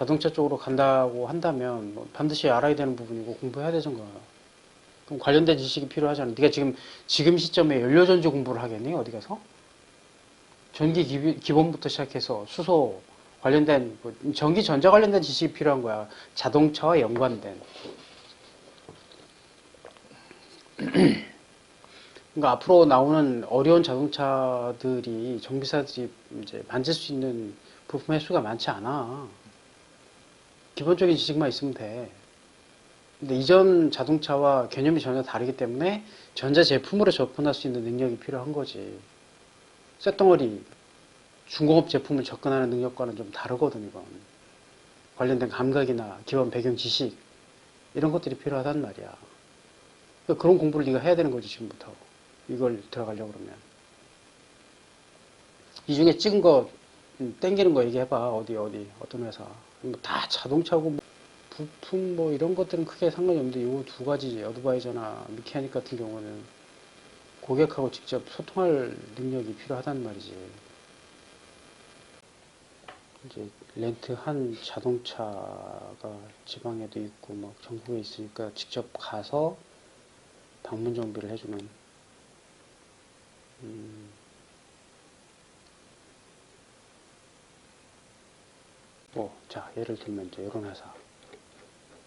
자동차 쪽으로 간다고 한다면 뭐 반드시 알아야 되는 부분이고 공부해야 되는 거야. 그럼 관련된 지식이 필요하잖아. 네가 지금 지금 시점에 연료전지 공부를 하겠니? 어디 가서? 전기 기, 기본부터 시작해서 수소 관련된 뭐 전기 전자 관련된 지식이 필요한 거야. 자동차와 연관된. 그러니까 앞으로 나오는 어려운 자동차들이 정비사들이 이제 만질 수 있는 부품 횟수가 많지 않아. 기본적인 지식만 있으면 돼. 근데 이전 자동차와 개념이 전혀 다르기 때문에 전자 제품으로 접근할 수 있는 능력이 필요한 거지. 쇳덩어리 중공업 제품을 접근하는 능력과는 좀 다르거든, 이건. 관련된 감각이나 기본 배경 지식, 이런 것들이 필요하단 말이야. 그러니까 그런 공부를 네가 해야 되는 거지, 지금부터. 이걸 들어가려고 그러면. 이 중에 찍은 거, 음, 땡기는 거 얘기해봐. 어디, 어디, 어떤 회사. 뭐다 자동차고, 뭐 부품 뭐 이런 것들은 크게 상관이 없는데, 요두 가지, 어드바이저나 미케아닉 같은 경우는 고객하고 직접 소통할 능력이 필요하단 말이지. 이제 렌트한 자동차가 지방에도 있고 막 전국에 있으니까 직접 가서 방문 정비를 해주는 음, 뭐, 자, 예를 들면 이제 이런 회사.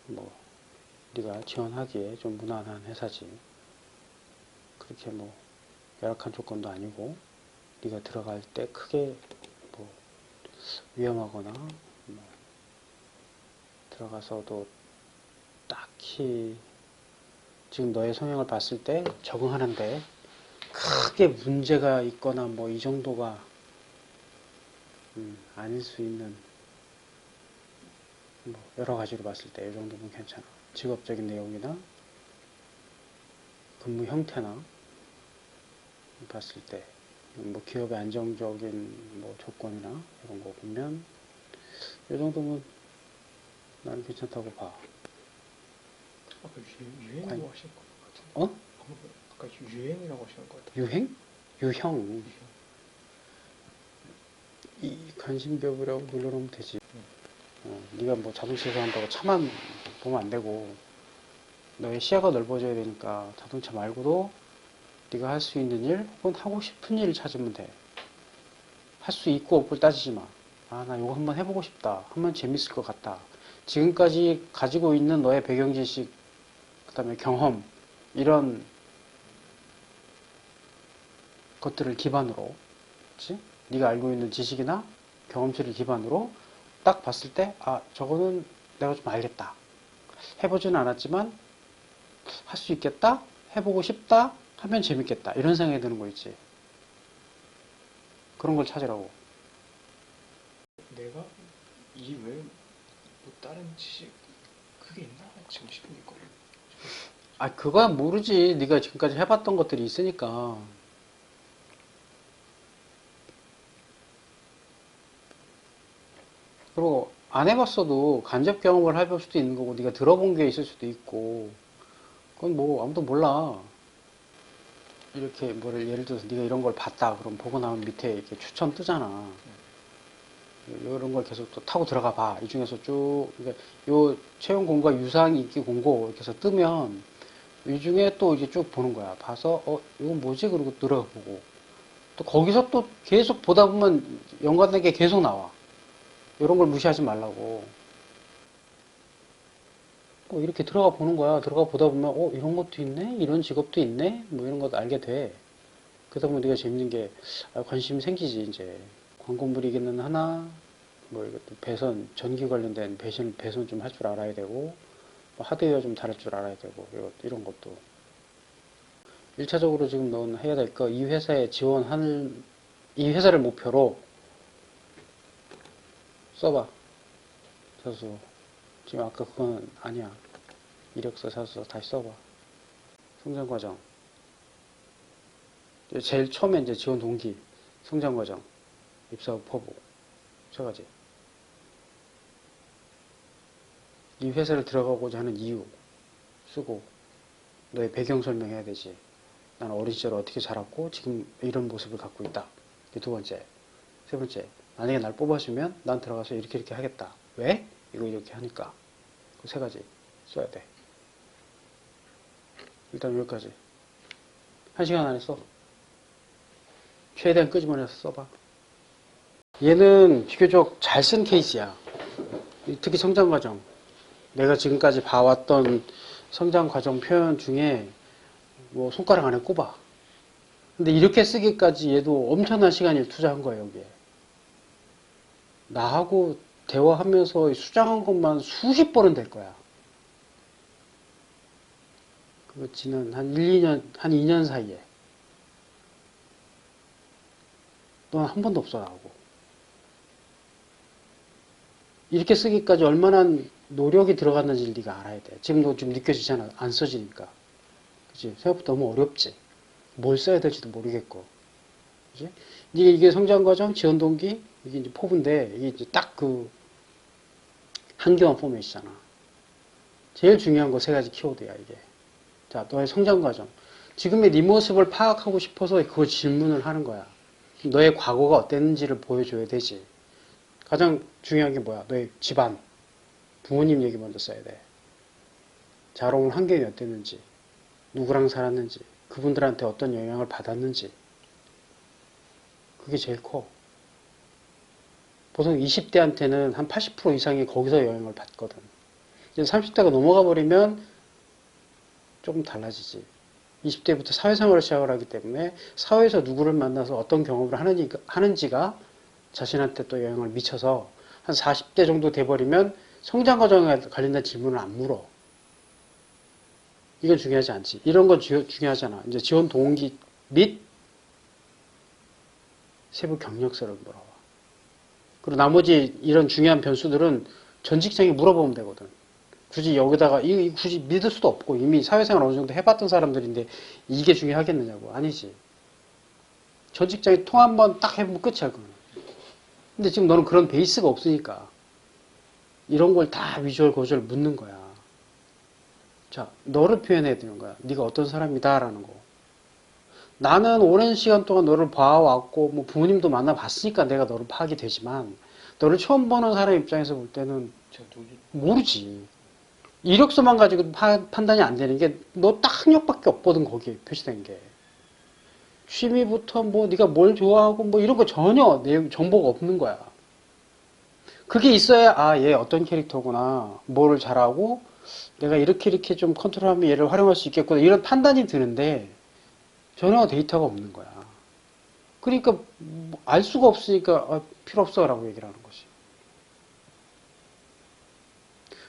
뭐 네가 지원하기에 좀 무난한 회사지. 그렇게 뭐 열악한 조건도 아니고 네가 들어갈 때 크게 뭐 위험하거나 뭐 들어가서도 딱히 지금 너의 성향을 봤을 때 적응하는데 크게 문제가 있거나 뭐 이 정도가 음, 아닐 수 있는 뭐 여러 가지로 봤을 때 이 정도면 괜찮아. 직업적인 내용이나 근무 형태나 봤을 때 뭐 기업의 안정적인 뭐 조건이나 이런 거 보면 이 정도면 나는 괜찮다고 봐. 아까 유, 유행이라고 관- 하신 것 같은데. 어? 아까 유행이라고 하시는 것 같아요. 유행? 유형. 이 관심법이라고 눌러놓으면 되지. 어, 네가 뭐 자동차에서 한다고 차만 보면 안 되고 너의 시야가 넓어져야 되니까 자동차 말고도 네가 할 수 있는 일 혹은 하고 싶은 일을 찾으면 돼. 할 수 있고 없고를 따지지 마. 아, 나 이거 한번 해보고 싶다. 하면 재밌을 것 같다. 지금까지 가지고 있는 너의 배경 지식, 그 다음에 경험, 이런 것들을 기반으로, 그치? 네가 알고 있는 지식이나 경험치를 기반으로 딱 봤을 때, 아, 저거는 내가 좀 알겠다. 해보지는 않았지만, 할 수 있겠다? 해보고 싶다? 하면 재밌겠다. 이런 생각이 드는 거 있지. 그런 걸 찾으라고. 내가 이 외에 뭐 다른 지식 그게 있나 지금 있거든. 아, 그거야 모르지. 네가 지금까지 해봤던 것들이 있으니까. 그리고 안 해봤어도 간접 경험을 해볼 수도 있는 거고, 네가 들어본 게 있을 수도 있고, 그건 뭐 아무도 몰라. 이렇게 뭐를 예를 들어서 네가 이런 걸 봤다. 그럼 보고 나면 밑에 이렇게 추천 뜨잖아. 이런 걸 계속 또 타고 들어가 봐. 이 중에서 쭉, 그러니까 요 채용 공고가 유사한 인기 공고 이렇게 해서 뜨면 이 중에 또 이제 쭉 보는 거야. 봐서, 어, 이건 뭐지? 그리고 들어보고. 또 거기서 또 계속 보다 보면 연관된 게 계속 나와. 이런 걸 무시하지 말라고. 뭐 이렇게 들어가 보는 거야. 들어가 보다 보면, 어, 이런 것도 있네? 이런 직업도 있네? 뭐 이런 것도 알게 돼. 그러다 보면 네가 재밌는 게, 아, 관심이 생기지, 이제. 광고물이기는 하나, 뭐 이것도 배선, 전기 관련된 배선, 배선 좀 할 줄 알아야 되고, 뭐 하드웨어 좀 다룰 줄 알아야 되고, 이것, 이런 것도. 1차적으로 지금 넌 해야 될 거, 이 회사에 지원하는, 이 회사를 목표로 써봐. 자수. 지금 아까 그건 아니야. 이력서, 자수 다시 써봐. 성장 과정. 제일 처음에 이제 지원 동기, 성장 과정, 입사 후 포부. 세 가지. 이 회사를 들어가고자 하는 이유 쓰고 너의 배경 설명해야 되지. 나는 어린 시절 어떻게 자랐고 지금 이런 모습을 갖고 있다. 두 번째. 세 번째. 만약에 날 뽑아주면 난 들어가서 이렇게 이렇게 하겠다. 왜? 이거 이렇게 하니까. 그 세 가지 써야 돼. 일단 여기까지. 한 시간 안에 써. 최대한 끄집어내서 써봐. 얘는 비교적 잘 쓴 케이스야. 특히 성장 과정. 내가 지금까지 봐왔던 성장 과정 표현 중에 뭐 손가락 안에 꼽아. 근데 이렇게 쓰기까지 얘도 엄청난 시간을 투자한 거예요, 여기에. 나하고 대화하면서 수정한 것만 수십 번은 될 거야. 그거 지난 한 1, 2년, 한 2년 사이에. 넌 한 번도 없어, 나하고. 이렇게 쓰기까지 얼마나 노력이 들어갔는지 네가 알아야 돼. 지금도 좀 느껴지잖아. 안 써지니까. 그치? 생각보다 너무 어렵지. 뭘 써야 될지도 모르겠고. 그치? 이게, 이게 성장과정, 지원 동기, 이게 이제 포부인데, 이게 이제 딱 그, 한교환 포맷이잖아. 제일 중요한 거 세 가지 키워드야, 이게. 자, 너의 성장 과정. 지금의 네 모습을 파악하고 싶어서 그거 질문을 하는 거야. 너의 과거가 어땠는지를 보여줘야 되지. 가장 중요한 게 뭐야? 너의 집안. 부모님 얘기 먼저 써야 돼. 자라온 환경이 어땠는지, 누구랑 살았는지, 그분들한테 어떤 영향을 받았는지. 그게 제일 커. 보통 20대한테는 한 80% 이상이 거기서 영향을 받거든. 이제 30대가 넘어가 버리면 조금 달라지지. 20대부터 사회생활을 시작을 하기 때문에 사회에서 누구를 만나서 어떤 경험을 하는지, 하는지가 자신한테 또 영향을 미쳐서 한 40대 정도 돼버리면 성장 과정에 관련된 질문을 안 물어. 이건 중요하지 않지. 이런 건 주- 중요하잖아. 이제 지원 동기 및 세부 경력서를 물어봐. 그리고 나머지 이런 중요한 변수들은 전 직장에 물어보면 되거든. 굳이 여기다가 이이 굳이 믿을 수도 없고 이미 사회생활 어느 정도 해봤던 사람들인데 이게 중요하겠느냐고 아니지. 전 직장에 통 한 번 딱 해보면 끝이야 그거는. 근데 지금 너는 그런 베이스가 없으니까 이런 걸 다 위주얼 고주얼 묻는 거야. 자, 너를 표현해야 되는 거야. 네가 어떤 사람이다라는 거. 나는 오랜 시간 동안 너를 봐왔고 뭐 부모님도 만나봤으니까 내가 너를 파악이 되지만 너를 처음 보는 사람 입장에서 볼 때는 모르지. 이력서만 가지고 파- 판단이 안 되는 게 너 딱 학력밖에 없거든 거기에 표시된 게. 취미부터 뭐 네가 뭘 좋아하고 뭐 이런 거 전혀 내용 정보가 없는 거야. 그게 있어야 아 얘 어떤 캐릭터구나 뭐를 잘하고 내가 이렇게 이렇게 좀 컨트롤하면 얘를 활용할 수 있겠구나 이런 판단이 드는데 전혀 데이터가 없는 거야. 그러니까 뭐알 수가 없으니까 아, 필요 없어라고 얘기를 하는 거지.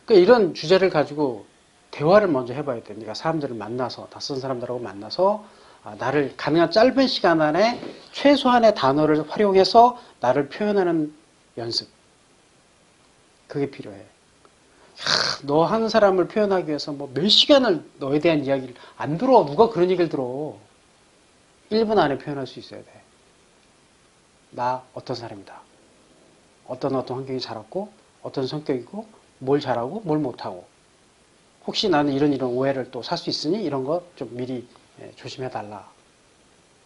그러니까 이런 주제를 가지고 대화를 먼저 해봐야 돼. 네가 사람들을 만나서 낯선 사람들하고 만나서 아, 나를 가능한 짧은 시간 안에 최소한의 단어를 활용해서 나를 표현하는 연습. 그게 필요해. 너 한 사람을 표현하기 위해서 뭐 몇 시간을 너에 대한 이야기를 안 들어. 누가 그런 얘기를 들어. 1분 안에 표현할 수 있어야 돼. 나 어떤 사람이다. 어떤 어떤 환경이 자랐고, 어떤 성격이고, 뭘 잘하고, 뭘 못하고. 혹시 나는 이런 이런 오해를 또 살 수 있으니 이런 거 좀 미리 예, 조심해달라.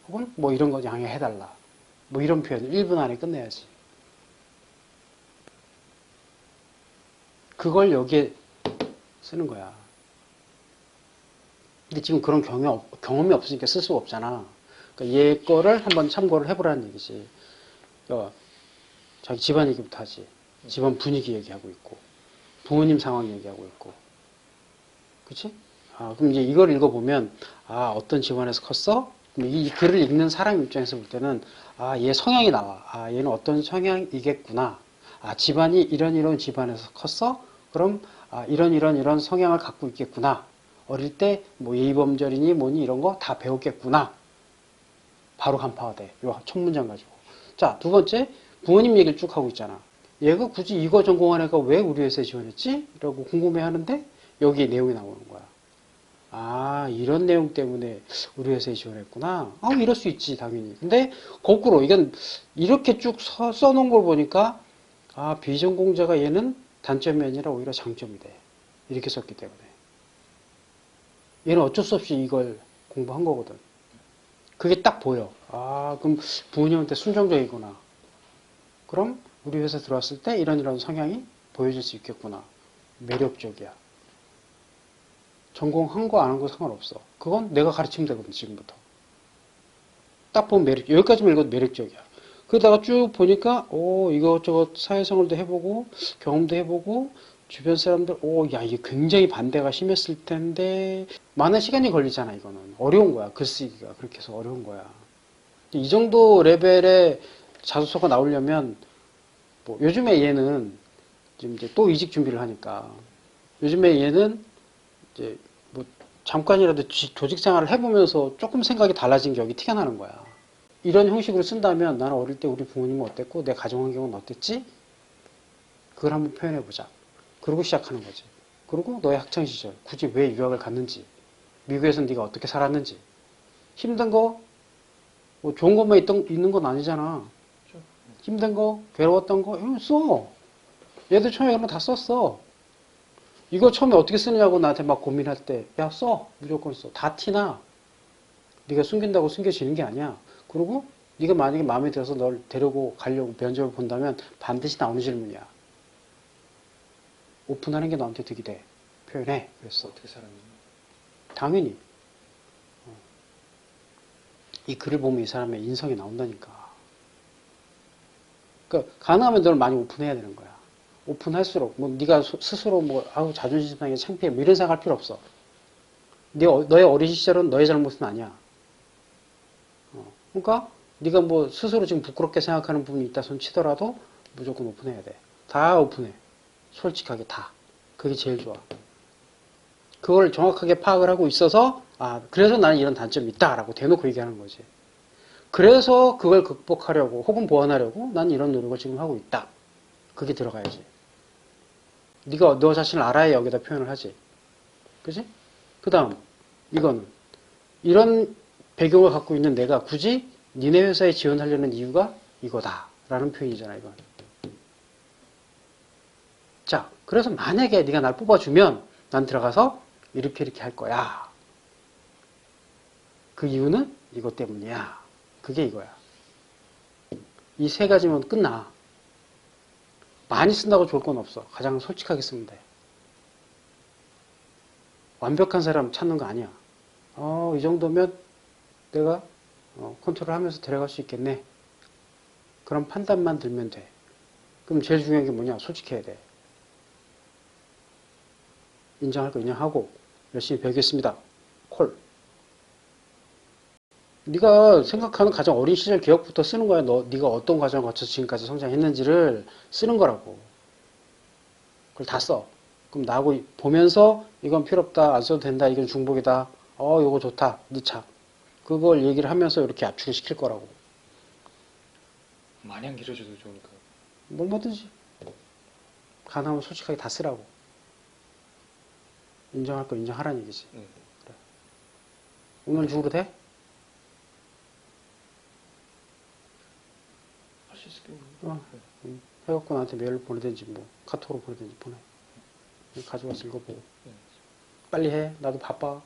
혹은 뭐 이런 거 양해해달라. 뭐 이런 표현을 1분 안에 끝내야지. 그걸 여기에 쓰는 거야. 근데 지금 그런 경험이, 없- 경험이 없으니까 쓸 수가 없잖아. 그러니까 얘 거를 한번 참고를 해보라는 얘기지. 어, 자기 집안 얘기부터 하지. 집안 분위기 얘기하고 있고, 부모님 상황 얘기하고 있고. 그치? 아, 그럼 이제 이걸 읽어보면, 아, 어떤 집안에서 컸어? 이 글을 읽는 사람 입장에서 볼 때는, 아, 얘 성향이 나와. 아, 얘는 어떤 성향이겠구나. 아, 집안이 이런 이런 집안에서 컸어? 그럼, 아, 이런 이런 이런 성향을 갖고 있겠구나. 어릴 때 뭐 예의범절이니 뭐니 이런 거 다 배웠겠구나. 바로 간파가 돼. 요 첫 문장 가지고. 자, 두 번째, 부모님 얘기를 쭉 하고 있잖아. 얘가 굳이 이거 전공한 애가 왜 우리 회사에 지원했지? 라고 궁금해 하는데, 여기 내용이 나오는 거야. 아, 이런 내용 때문에 우리 회사에 지원했구나. 아, 이럴 수 있지, 당연히. 근데, 거꾸로, 이건 이렇게 쭉 써, 써놓은 걸 보니까, 아, 비전공자가 얘는 단점이 아니라 오히려 장점이 돼. 이렇게 썼기 때문에. 얘는 어쩔 수 없이 이걸 공부한 거거든. 그게 딱 보여. 아, 그럼 부모님한테 순종적이구나. 그럼 우리 회사 들어왔을 때 이런 이런 성향이 보여줄 수 있겠구나. 매력적이야. 전공한 거 안 한 거 상관없어. 그건 내가 가르치면 되거든, 지금부터. 딱 보면 매력, 여기까지만 읽어도 매력적이야. 그러다가 쭉 보니까, 오, 이것저것 사회생활도 해보고, 경험도 해보고, 주변 사람들, 오, 야, 이게 굉장히 반대가 심했을 텐데, 많은 시간이 걸리잖아, 이거는. 어려운 거야, 글쓰기가. 그렇게 해서 어려운 거야. 이 정도 레벨의 자소서가 나오려면, 뭐, 요즘에 얘는, 지금 이제 또 이직 준비를 하니까, 요즘에 얘는, 이제, 뭐, 잠깐이라도 지- 조직 생활을 해보면서 조금 생각이 달라진 게 여기 티가 나는 거야. 이런 형식으로 쓴다면 나는 어릴 때 우리 부모님은 어땠고 내 가정 환경은 어땠지? 그걸 한번 표현해 보자. 그러고 시작하는 거지. 그리고 너의 학창 시절 굳이 왜 유학을 갔는지, 미국에서 네가 어떻게 살았는지, 힘든 거, 뭐 좋은 것만 있던, 있는 건 아니잖아. 그렇죠. 힘든 거, 괴로웠던 거, 이거 써. 얘들 처음에 그런 거 다 썼어. 이거 처음에 어떻게 쓰느냐고 나한테 막 고민할 때, 야, 써. 무조건 써. 다 티나. 네가 숨긴다고 숨겨지는 게 아니야. 그리고 네가 만약에 마음에 들어서 널 데리고 가려고 면접을 본다면 반드시 나오는 질문이야. 오픈하는 게 너한테 득이 돼. 표현해. 그랬어. 어떻게 살았는지. 당연히. 어. 이 글을 보면 이 사람의 인성이 나온다니까. 그러니까 가능하면 널 많이 오픈해야 되는 거야. 오픈할수록 뭐 네가 소- 스스로 뭐 아우 자존심 상해 창피해 뭐 이런 생각할 필요 없어. 네, 어- 너의 어린 시절은 너의 잘못은 아니야. 어. 그러니까 네가 뭐 스스로 지금 부끄럽게 생각하는 부분이 있다 손 치더라도 무조건 오픈해야 돼. 다 오픈해. 솔직하게 다. 그게 제일 좋아. 그걸 정확하게 파악을 하고 있어서 아 그래서 나는 이런 단점이 있다라고 대놓고 얘기하는 거지. 그래서 그걸 극복하려고 혹은 보완하려고 난 이런 노력을 지금 하고 있다. 그게 들어가야지. 네가 너 자신을 알아야 여기다 표현을 하지. 그지? 그 다음 이거는 이런 배경을 갖고 있는 내가 굳이 니네 회사에 지원하려는 이유가 이거다 라는 표현이잖아 이건. 자 그래서 만약에 네가 날 뽑아주면 난 들어가서 이렇게 이렇게 할 거야. 그 이유는 이것 때문이야. 그게 이거야. 이 세 가지면 끝나. 많이 쓴다고 좋을 건 없어. 가장 솔직하게 쓰면 돼. 완벽한 사람 찾는 거 아니야. 어, 이 정도면 내가 어, 컨트롤 하면서 데려갈 수 있겠네. 그런 판단만 들면 돼. 그럼 제일 중요한 게 뭐냐? 솔직해야 돼. 인정할 거 인정하고 열심히 배우겠습니다. 콜. 네가 생각하는 가장 어린 시절 기억부터 쓰는 거야. 너 네가 어떤 과정을 거쳐서 지금까지 성장했는지를 쓰는 거라고. 그걸 다 써. 그럼 나하고 보면서 이건 필요 없다, 안 써도 된다, 이건 중복이다. 어, 이거 좋다, 넣자. 그걸 얘기를 하면서 이렇게 압축을 시킬 거라고. 마냥 길어져도 좋으니까. 뭐든지 가능하면 솔직하게 다 쓰라고. 인정할 거 인정하라는 얘기지. 네. 오늘 중으로 돼? 할 수 있겠는데. 어. 음, 해갖고 나한테 메일을 보내든지 뭐 카톡으로 보내든지 보내. 가져와서 읽어보고. 네. 빨리 해. 나도 바빠.